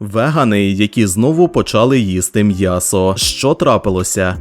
Вегани, які знову почали їсти м'ясо. Що трапилося?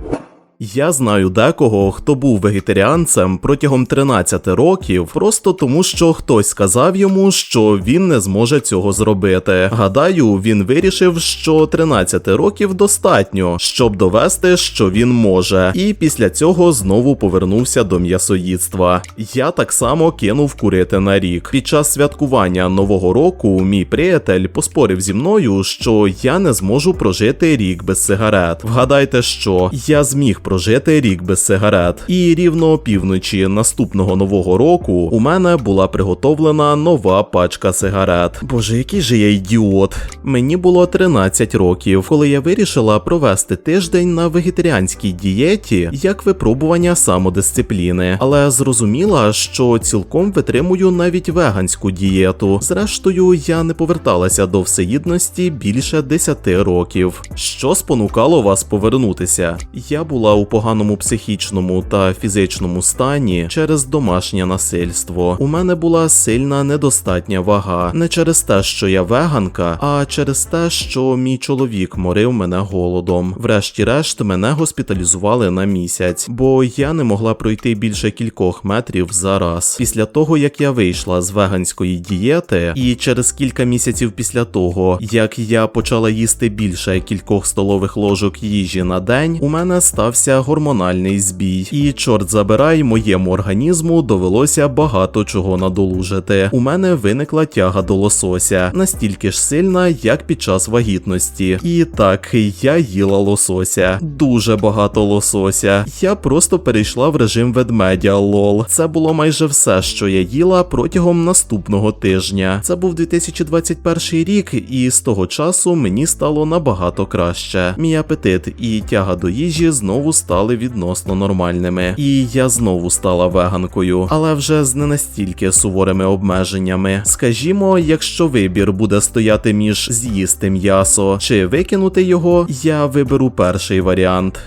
Я знаю декого, хто був вегетаріанцем протягом 13 років, просто тому, що хтось сказав йому, що він не зможе цього зробити. Гадаю, він вирішив, що 13 років достатньо, щоб довести, що він може, і після цього знову повернувся до м'ясоїдства. Я так само кинув курити на рік. Під час святкування нового року мій приятель поспорив зі мною, що я не зможу прожити рік без сигарет. Вгадайте, що я зміг прожити рік без сигарет. І рівно опівночі наступного нового року у мене була приготовлена нова пачка сигарет. Боже, який же я ідіот. Мені було 13 років, коли я вирішила провести тиждень на вегетаріанській дієті як випробування самодисципліни, але зрозуміла, що цілком витримую навіть веганську дієту. Зрештою, я не поверталася до всеїдності більше 10 років. Що спонукало вас повернутися? Я була у поганому психічному та фізичному стані через домашнє насильство. У мене була сильна недостатня вага, не через те, що я веганка, а через те, що мій чоловік морив мене голодом. Врешті-решт мене госпіталізували на місяць, бо я не могла пройти більше кількох метрів за раз. Після того, як я вийшла з веганської дієти, і через кілька місяців після того, як я почала їсти більше кількох столових ложок їжі на день, у мене стався гормональний збій. І чорт забирай, моєму організму довелося багато чого надолужити. У мене виникла тяга до лосося, настільки ж сильна, як під час вагітності. І так, я їла лосося. Дуже багато лосося. Я просто перейшла в режим ведмедя лол. Це було майже все, що я їла протягом наступного тижня. Це був 2021 рік, і з того часу мені стало набагато краще. Мій апетит і тяга до їжі знову стали відносно нормальними. І я знову стала веганкою, але вже з не настільки суворими обмеженнями. Скажімо, якщо вибір буде стояти між з'їсти м'ясо чи викинути його, я виберу перший варіант.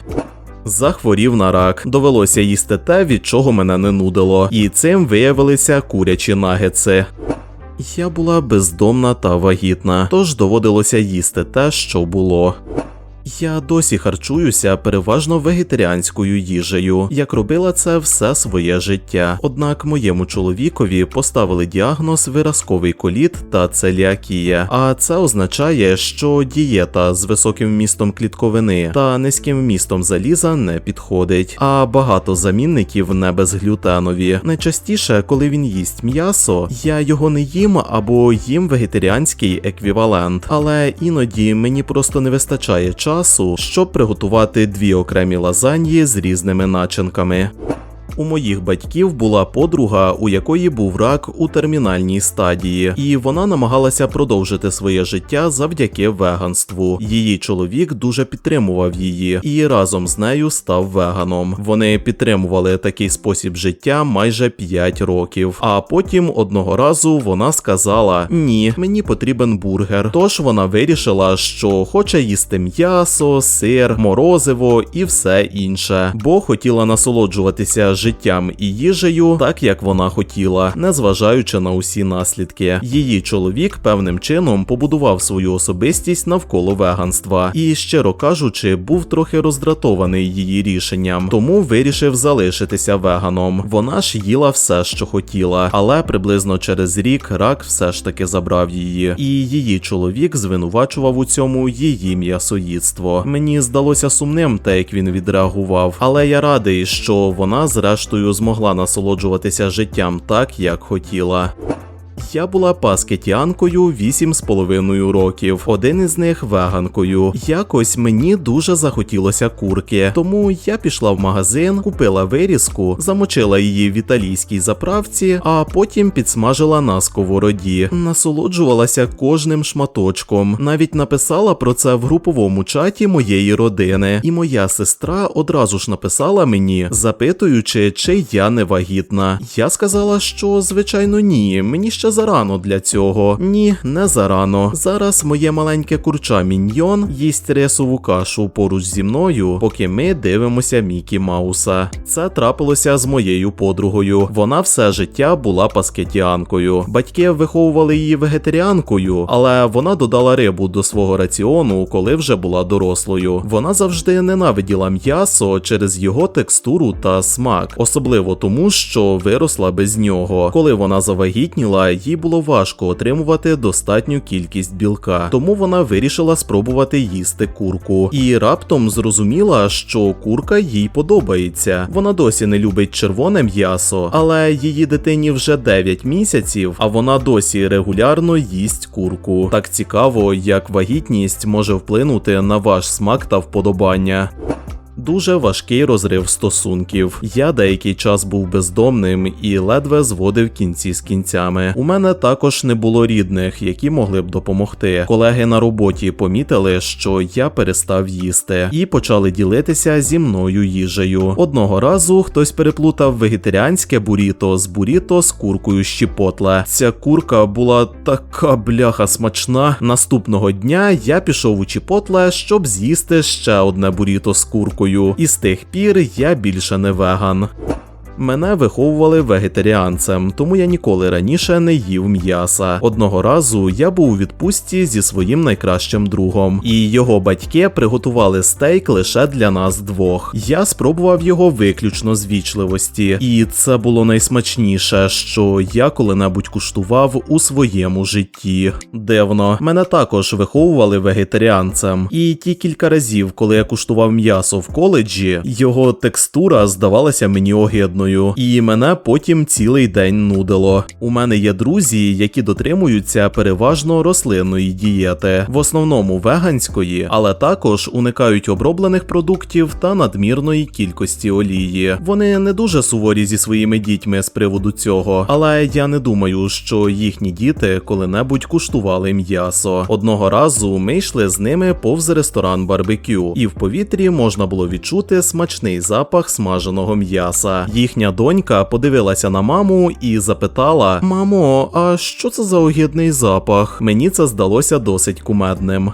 Захворів на рак, довелося їсти те, від чого мене не нудило, і цим виявилися курячі нагетси. Я була бездомна та вагітна, тож доводилося їсти те, що було. Я досі харчуюся переважно вегетаріанською їжею, як робила це все своє життя. Однак моєму чоловікові поставили діагноз виразковий коліт та целіакія. А це означає, що дієта з високим вмістом клітковини та низьким вмістом заліза не підходить. А багато замінників не безглютенові. Найчастіше, коли він їсть м'ясо, я його не їм або їм вегетаріанський еквівалент. Але іноді мені просто не вистачає часу часу, щоб приготувати дві окремі лазаньї з різними начинками. У моїх батьків була подруга, у якої був рак у термінальній стадії, і вона намагалася продовжити своє життя завдяки веганству. Її чоловік дуже підтримував її і разом з нею став веганом. Вони підтримували такий спосіб життя майже 5 років. А потім одного разу вона сказала: Ні, мені потрібен бургер. Тож вона вирішила, що хоче їсти м'ясо, сир, морозиво і все інше, бо хотіла насолоджуватися життям і їжею, так як вона хотіла, незважаючи на усі наслідки. Її чоловік певним чином побудував свою особистість навколо веганства і, щиро кажучи, був трохи роздратований її рішенням, тому вирішив залишитися веганом. Вона ж їла все, що хотіла, але приблизно через рік рак все ж таки забрав її, і її чоловік звинувачував у цьому її м'ясоїдство. Мені здалося сумним те, як він відреагував, але я радий, що вона зрештою зрештою змогла насолоджуватися життям так, як хотіла. Я була паскетіанкою 8,5 років, один із них веганкою. Якось мені дуже захотілося курки, тому я пішла в магазин, купила вирізку, замочила її в італійській заправці, а потім підсмажила на сковороді. Насолоджувалася кожним шматочком. Навіть написала про це в груповому чаті моєї родини. І моя сестра одразу ж написала мені, запитуючи, чи я не вагітна. Я сказала, що звичайно ні, мені ще зарано для цього. Ні, не зарано. Зараз моє маленьке курча Міньйон їсть рисову кашу поруч зі мною, поки ми дивимося Мікі Мауса. Це трапилося з моєю подругою. Вона все життя була паскетіанкою. Батьки виховували її вегетаріанкою, але вона додала рибу до свого раціону, коли вже була дорослою. Вона завжди ненавиділа м'ясо через його текстуру та смак, особливо тому, що виросла без нього. Коли вона завагітніла, їй було важко отримувати достатню кількість білка, тому вона вирішила спробувати їсти курку. І раптом зрозуміла, що курка їй подобається. Вона досі не любить червоне м'ясо, але її дитині вже 9 місяців, а вона досі регулярно їсть курку. Так цікаво, як вагітність може вплинути на ваш смак та вподобання. Дуже важкий розрив стосунків. Я деякий час був бездомним і ледве зводив кінці з кінцями. У мене також не було рідних, які могли б допомогти. Колеги на роботі помітили, що я перестав їсти, і почали ділитися зі мною їжею. Одного разу хтось переплутав вегетаріанське буріто з буріто з куркою щіпотле. Ця курка була така бляха смачна. Наступного дня я пішов у чіпотле, щоб з'їсти ще одне буріто з куркою. І з тих пір я більше не веган. Мене виховували вегетаріанцем, тому я ніколи раніше не їв м'яса. Одного разу я був у відпустці зі своїм найкращим другом, і його батьки приготували стейк лише для нас двох. Я спробував його виключно з вічливості, і це було найсмачніше, що я коли-небудь куштував у своєму житті. Дивно, мене також виховували вегетаріанцем, і ті кілька разів, коли я куштував м'ясо в коледжі, його текстура здавалася мені огидною, і мене потім цілий день нудило. У мене є друзі, які дотримуються переважно рослинної дієти, в основному веганської, але також уникають оброблених продуктів та надмірної кількості олії. Вони не дуже суворі зі своїми дітьми з приводу цього, але я не думаю, що їхні діти коли-небудь куштували м'ясо. Одного разу ми йшли з ними повз ресторан барбекю, і в повітрі можна було відчути смачний запах смаженого м'яса. Їхня донька подивилася на маму і запитала: Мамо, а що це за огідний запах? Мені це здалося досить кумедним.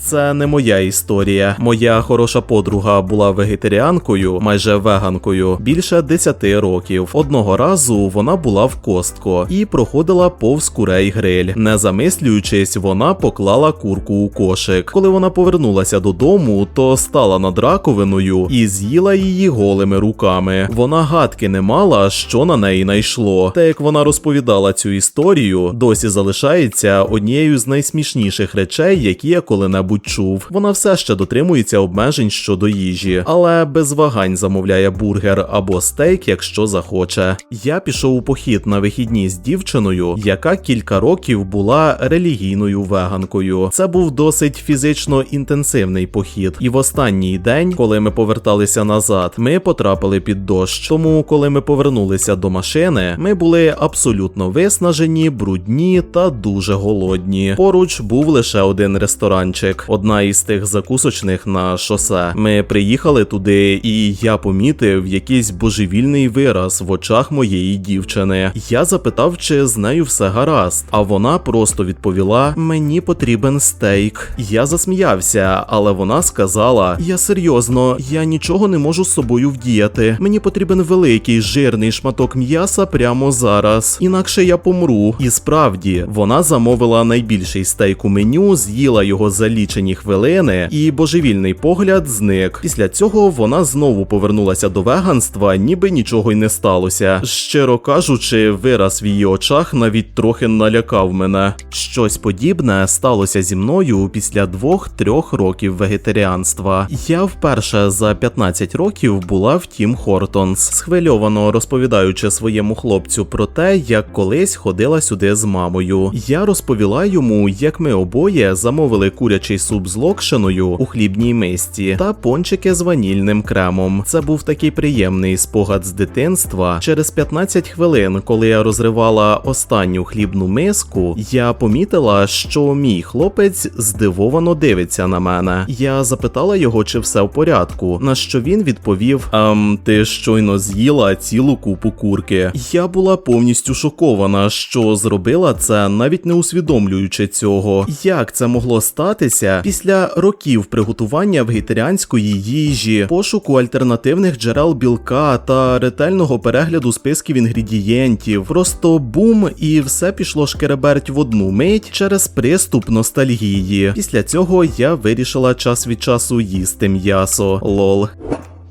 Це не моя історія. Моя хороша подруга була вегетаріанкою, майже веганкою, більше 10 років. Одного разу вона була в костко і проходила повз курей гриль. Не замислюючись, вона поклала курку у кошик. Коли вона повернулася додому, то стала над раковиною і з'їла її голими руками. Вона гадки не мала, що на неї найшло. Те, як вона розповідала цю історію, досі залишається однією з найсмішніших речей, які я коли-небудь чув. Вона все ще дотримується обмежень щодо їжі, але без вагань замовляє бургер або стейк, якщо захоче. Я пішов у похід на вихідні з дівчиною, яка кілька років була релігійною веганкою. Це був досить фізично інтенсивний похід. І в останній день, коли ми поверталися назад, ми потрапили під дощ. Тому, коли ми повернулися до машини, ми були абсолютно виснажені, брудні та дуже голодні. Поруч був лише один ресторанчик одна із тих закусочних на шосе. Ми приїхали туди, і я помітив якийсь божевільний вираз в очах моєї дівчини. Я запитав, чи з нею все гаразд, а вона просто відповіла: Мені потрібен стейк. Я засміявся, але вона сказала: Я серйозно, я нічого не можу з собою вдіяти. Мені потрібен великий жирний шматок м'яса прямо зараз, інакше я помру. І справді вона замовила найбільший стейк у меню, з'їла його за лічені хвилини, і божевільний погляд зник. Після цього вона знову повернулася до веганства, ніби нічого й не сталося. Щиро кажучи, вираз в її очах навіть трохи налякав мене. Щось подібне сталося зі мною після двох-трьох років вегетаріанства. Я вперше за 15 років була в Тім Хортонс, схвильовано розповідаючи своєму хлопцю про те, як колись ходила сюди з мамою. Я розповіла йому, як ми обоє замовили курячий томатний суп з локшиною у хлібній мисці та пончики з ванільним кремом. Це був такий приємний спогад з дитинства. Через 15 хвилин, коли я розривала останню хлібну миску, я помітила, що мій хлопець здивовано дивиться на мене. Я запитала його, чи все в порядку. На що він відповів: Ем, ти щойно з'їла цілу купу курки. Я була повністю шокована, що зробила це, навіть не усвідомлюючи цього. Як це могло статися після років приготування вегетаріанської їжі, пошуку альтернативних джерел білка та ретельного перегляду списків інгредієнтів? Просто бум, і все пішло шкереберть в одну мить через приступ ностальгії. Після цього я вирішила час від часу їсти м'ясо. Лол.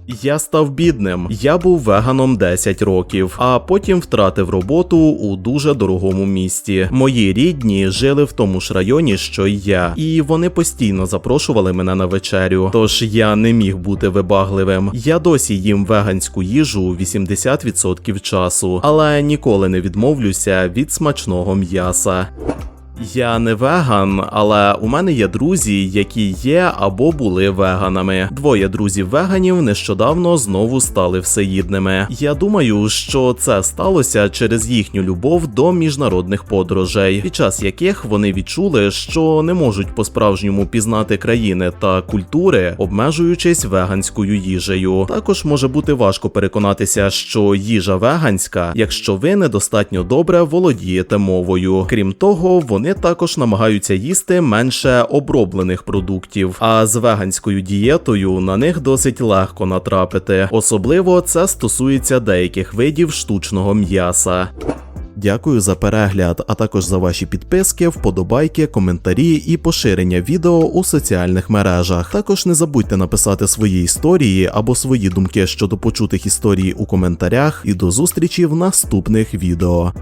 Я став бідним. Я був веганом 10 років, а потім втратив роботу у дуже дорогому місті. Мої рідні жили в тому ж районі, що й я, і вони постійно запрошували мене на вечерю. Тож я не міг бути вибагливим. Я досі їм веганську їжу 80% часу, але ніколи не відмовлюся від смачного м'яса. Я не веган, але у мене є друзі, які є або були веганами. Двоє друзів веганів нещодавно знову стали всеїдними. Я думаю, що це сталося через їхню любов до міжнародних подорожей, під час яких вони відчули, що не можуть по-справжньому пізнати країни та культури, обмежуючись веганською їжею. Також може бути важко переконатися, що їжа веганська, якщо ви недостатньо добре володієте мовою. Крім того, вони також намагаються їсти менше оброблених продуктів, а з веганською дієтою на них досить легко натрапити. Особливо це стосується деяких видів штучного м'яса. Дякую за перегляд, а також за ваші підписки, вподобайки, коментарі і поширення відео у соціальних мережах. Також не забудьте написати свої історії або свої думки щодо почутих історій у коментарях. І до зустрічі в наступних відео.